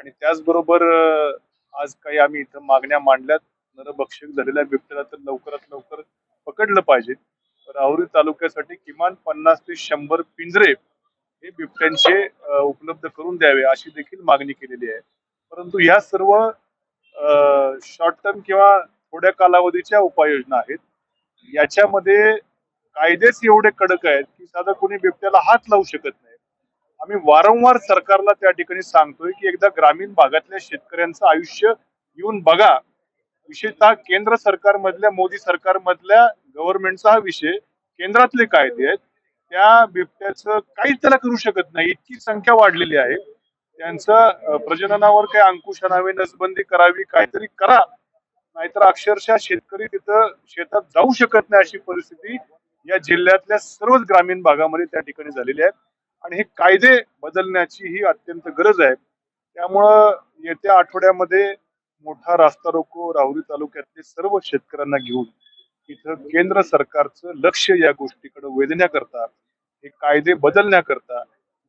आणि त्याचबरोबर आज काही आम्ही इथं मागण्या मांडल्यात. नरभक्षक झालेल्या बिबट्याला तर लवकरात लवकर पकडलं पाहिजे. राहुरी तालुक्यासाठी किमान पन्नास ते शंभर पिंजरे हे बिबट्यांचे उपलब्ध करून द्यावे अशी देखील मागणी केलेली आहे. परंतु ह्या सर्व शॉर्ट टर्म किंवा थोड्या कालावधीच्या उपाययोजना आहेत. याच्यामध्ये कायदेच एवढे कडक आहेत की साधा कोणी बिबट्याला हात लावू शकत नाही. आम्ही वारंवार सरकारला त्या ठिकाणी सांगतोय की एकदा ग्रामीण भागातल्या शेतकऱ्यांचं आयुष्य येऊन बघा. विशेषतः केंद्र सरकारमधल्या मोदी सरकारमधल्या गव्हर्नमेंटचा हा विषय केंद्रातले कायदे आहेत. त्या बिबट्याचं काहीच त्याला करू शकत नाही. इतकी संख्या वाढलेली आहे. त्यांचं प्रजननावर काही अंकुश आणावे नसबंदी करावी काहीतरी करा. नाहीतर अक्षरशः शेतकरी तिथं शेतात जाऊ शकत नाही अशी परिस्थिती या जिल्ह्यातल्या सर्वच ग्रामीण भागामध्ये त्या ठिकाणी झालेली आहे. आणि हे कायदे बदलण्याची ही अत्यंत गरज आहे. त्यामुळं येत्या आठवड्यामध्ये मोठा रास्ता रोको राहुरी तालुक्यातले सर्व शेतकऱ्यांना घेऊन इथं केंद्र सरकारचं लक्ष या गोष्टीकडे वेधण्याकरता हे कायदे बदलण्याकरता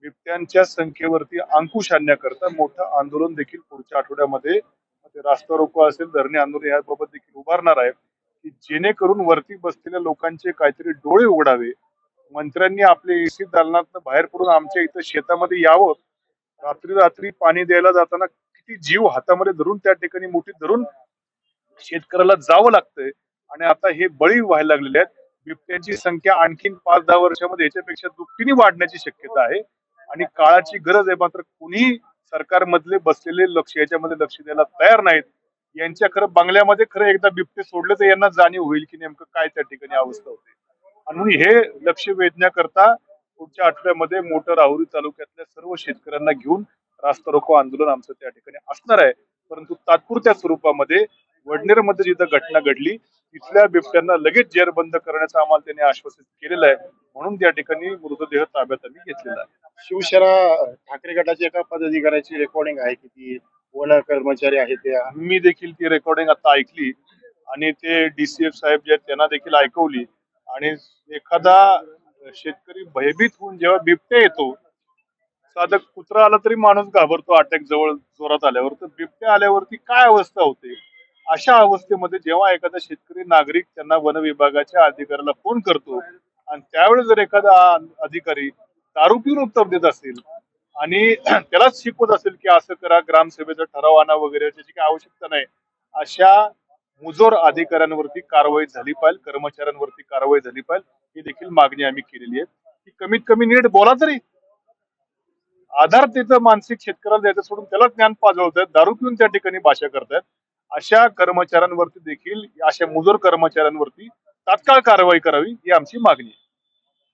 बिबट्यांच्या संख्येवरती अंकुश आणण्याकरता मोठं आंदोलन देखील पुढच्या आठवड्यामध्ये ते रास्ता रोको असेल धरणे आंदोलन याबाबत देखील उभारणार आहे की जेणेकरून वरती बसलेल्या लोकांचे काहीतरी डोळे उघडावे मंत्र्यांनी आपले एसी दालनातनं बाहेर पडून आमच्या इथं शेतामध्ये यावं. रात्री रात्री पाणी द्यायला जाताना किती जीव हातामध्ये धरून त्या ठिकाणी मोठी धरून शेतकऱ्याला जावं लागतंय. आणि आता हे बळी व्हायला लागलेले आहेत. बिबट्यांची संख्या आणखीन पाच दहा वर्षामध्ये याच्यापेक्षा दुपटीने वाढण्याची शक्यता आहे. आणि काळाची गरज आहे. मात्र कुणी सरकारमधले बसलेले लक्ष याच्यामध्ये लक्ष द्यायला तयार नाहीत. यांच्या खरं बंगल्यामध्ये खरं एकदा बिबटे सोडले तर यांना जाणीव होईल की नेमकं काय त्या ठिकाणी अवस्था होते. म्हणून हे लक्ष वेधण्याकरता पुढच्या आठवड्यामध्ये मोठं राहुरी तालुक्यातल्या सर्व शेतकऱ्यांना घेऊन रास्ता रोको आंदोलन आमचं त्या ठिकाणी असणार आहे. परंतु तात्पुरत्या स्वरूपामध्ये वडनेरमध्ये जिथं घटना घडली तिथल्या बिबट्यांना लगेच जेरबंद करण्याचं आम्हाला त्यांनी आश्वासित केलेलं आहे. म्हणून त्या ठिकाणी मृतदेह ताब्यात आम्ही घेतलेला आहे. शिवसेना ठाकरे गटाची एका पदाधिकाऱ्याची रेकॉर्डिंग आहे की ती वन कर्मचारी आहे ते मी देखील ती रेकॉर्डिंग आता ऐकली आणि ते डीसीएफ साहेब जे आहेत त्यांना देखील ऐकवली. आणि एखादा शेतकरी भयभीत होऊन जेव्हा बिबट्या येतो साधं कुत्रा आला तरी माणूस घाबरतो अटॅक जवळ जोरात आल्यावर. तर बिबट्या आल्यावरती काय अवस्था होते? अशा अवस्थेमध्ये जेव्हा एखादा शेतकरी नागरिक त्यांना वन विभागाच्या अधिकाऱ्याला फोन करतो आणि त्यावेळेस जर एखादा अधिकारी दारू पिऊन उत्तर देत असेल आणि त्यालाच शिकवत असेल की असं करा ग्रामसभेचा ठराव आणा वगैरे त्याची काही आवश्यकता नाही अशा मुजोर अधिकाऱ्यांवरती कारवाई झाली पाहिजे कर्मचाऱ्यांवरती कारवाई झाली पाहिजे ही देखील मागणी आम्ही केलेली आहे. की कमीत कमी नीट बोला तरी. आधार तिथं मानसिक शेतकऱ्याला द्यायचं सोडून त्याला ज्ञान पाजवत दारू पिऊन त्या ठिकाणी भाषा करतायत. अशा कर्मचाऱ्यांवरती देखील अशा मुजोर कर्मचाऱ्यांवरती तात्काळ कारवाई करावी ही आमची मागणी आहे.